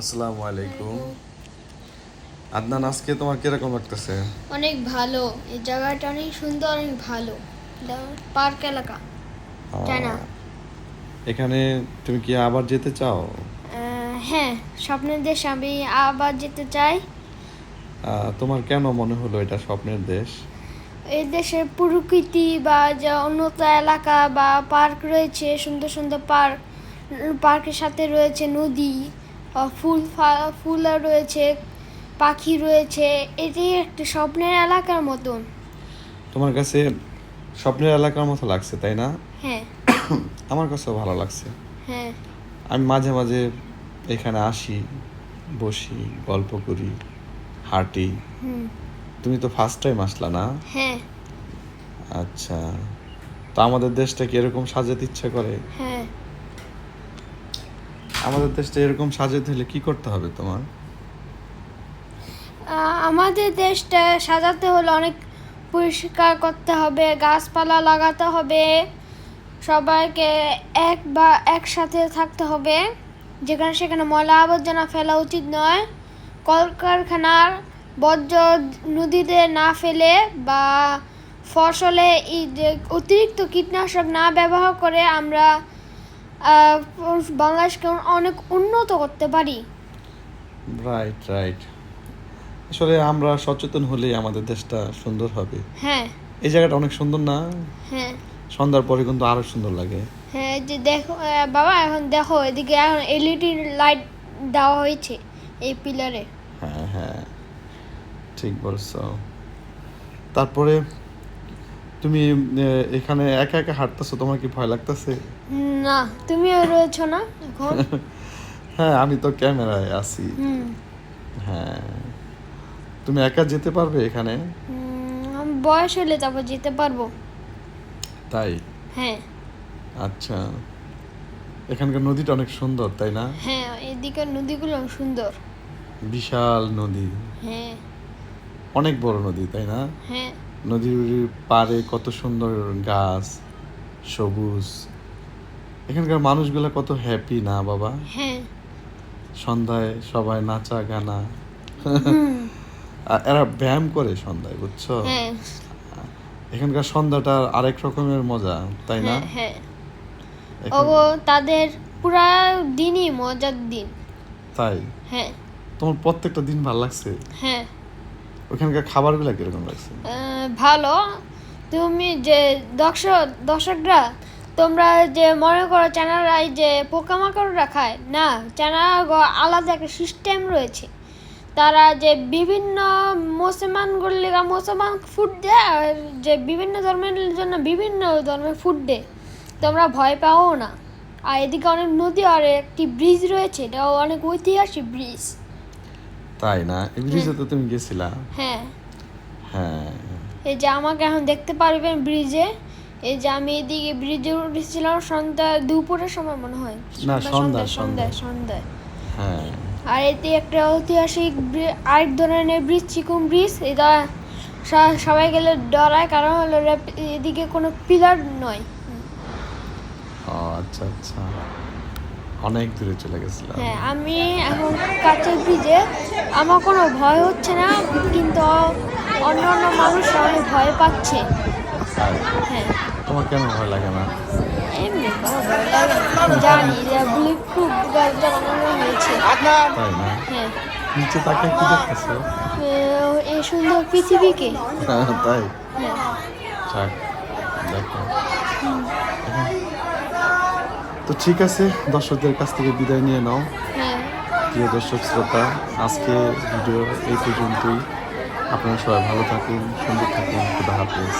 আসসালামু আলাইকুম। আদনান আজকে তোমার কীরকম লাগতেছে? অনেক ভালো। এই জায়গাটা অনেক সুন্দর অনেক ভালো। পার্ক এলাকা তাই না? এখানে তুমি কি আবার যেতে চাও? হ্যাঁ স্বপ্নের দেশ আমি আবার যেতে চাই। তোমার কেন মনে হলো এটা স্বপ্নের দেশ? এই দেশের প্রকৃতি বা যে উন্নত এলাকা বা পার্ক রয়েছে সুন্দর সুন্দর পার্ক পার্কের সাথে রয়েছে নদী ফুল ফুল রয়েছে পাখি রয়েছে এটি একটা স্বপ্নের এলাকার মতন। তোমার কাছে স্বপ্নের এলাকার মতো লাগছে তাই না? হ্যাঁ। আমার কাছেও ভালো লাগছে। হ্যাঁ। আমি মাঝে মাঝে এখানে আসি বসি গল্প করি হাঁটি। তুমি তো ফার্স্ট টাইম আসলা না? হ্যাঁ। আচ্ছা। তো আমাদের দেশটা কি এরকম সাজাতে ইচ্ছা করে? হ্যাঁ। আমাদের দেশটা এরকম সাজাতে হলে কি করতে হবে তোমার? আমাদের দেশটা সাজাতে হলে অনেক পরিষ্কার করতে হবে, গাছপালা লাগাতে হবে, সবাইকে এক বা একসাথে থাকতে হবে। যেখানে সেখানে ময়লা আবর্জনা ফেলা উচিত নয়। কলকারখানার বর্জ্য নদীতে না ফেলে বা ফসলে অতিরিক্ত কীটনাশক না ব্যবহার করে আমরা বাংলাদেশকে অনেক উন্নত করতে পারি? রাইট রাইট আসলে আমরা সচেতন হলেই আমাদের দেশটা সুন্দর হবে। হ্যাঁ। এই জায়গাটা অনেক সুন্দর না? হ্যাঁ। সন্ধ্যার পরে কিন্তু আরও সুন্দর লাগে। হ্যাঁ এই যে দেখো বাবা এখন দেখো এদিকে এখন এলইডি লাইট দেওয়া হয়েছে এই পিলারে হ্যাঁ হ্যাঁ। ঠিক বলছো। তারপরে তুমি এখানে একা একা হাঁটতেছো তোমার কি ভয় লাগতেছে? না তুমিও রয়েছো না এখন? হ্যাঁ আমি তো ক্যামেরায় আছি। হ্যাঁ। তুমি একা যেতে পারবে এখানে? আমি বয়স হলে তারপর যেতে পারব। তাই? হ্যাঁ। আচ্ছা। এখানকার নদীটা অনেক সুন্দর তাই না? হ্যাঁ এদিকে নদীগুলো সুন্দর। বিশাল নদী। হ্যাঁ। অনেক বড় নদী তাই না? হ্যাঁ। নদীর পাড়ে কত সুন্দর গাছ সবুজ। এখানকার মানুষগুলো কত হ্যাপি না বাবা? হ্যাঁ। সন্ধ্যায় সবাই নাচা গানা। এরা ব্যায়াম করে সন্ধ্যায় বুঝছ? হ্যাঁ। এখানকার সন্ধ্যাটা আরেক রকমের মজা তাই না? হ্যাঁ হ্যাঁ। তাদের পুরা দিনই মজার দিন। তাই? হ্যাঁ। তোমার প্রত্যেকটা দিন ভালো লাগছে? হ্যাঁ। ওখানকার খাবারগুলো কীরকম লাগছে? ভালো। তুমি যে দর্শক দর্শকরা, তোমরা যে মনে করো চানারা এই যে পোকামাকড়রা খায়, না চানা আলাদা একটা সিস্টেম রয়েছে। তারা যে বিভিন্ন মুসলমানগুলি মুসলমান ফুড দেয়, আর যে বিভিন্ন ধর্মের জন্য বিভিন্ন ধর্মের ফুড দেয়, তোমরা ভয় পাও না। আর এদিকে অনেক নদী, আর একটি ব্রিজ রয়েছে, এটাও অনেক ঐতিহাসিক ব্রিজ তাই না? এই ব্রিজে তো তুমি গেছিলা? হ্যাঁ। হ্যাঁ। এই যে আমাকে এখন দেখতে পারবেন ব্রিজে এই যে আমি এদিকে ব্রিজে উঠেছিলাম সন্ধ্যা দুপুরের সময় মনে হয়। না, সন্ধ্যা, সন্ধ্যায় সন্ধ্যায় হ্যাঁ। আর এতে একটা ঐতিহাসিক আরেক ধরনের ব্রিজ চিকুন ব্রিজ এটা সবাই গেলে ডরায় কারণ হলো এদিকে কোনো পিলার নয়। ও আচ্ছা আচ্ছা। অনেক দূরে চলে গেছিলাম। হ্যাঁ আমি এখন কাছের ব্রিজে আমার কোনো ভয় হচ্ছে না কিন্তু অন্য অন্য মানুষ অনেক ভয় পাচ্ছে। হ্যাঁ। তোমার কেন ভয় লাগে না? এমনি। জানি যে বুলেট প্রুফ দরজা বানানো হয়েছে। তাই না? হ্যাঁ। নিচে তাকে কি দেখতেছো? এই সুন্দর পৃথিবীকে। তাই। হ্যাঁ। যাক দেখো। তো ঠিক আছে দর্শকদের কাছ থেকে বিদায় নিয়ে নাও। হ্যাঁ প্রিয় দর্শক, শ্রোতা, আজকে ভিডিও এই পর্যন্তই। আপনারা সবাই ভালো থাকুন, সুন্দর থাকুন, খুদা হাফেজ।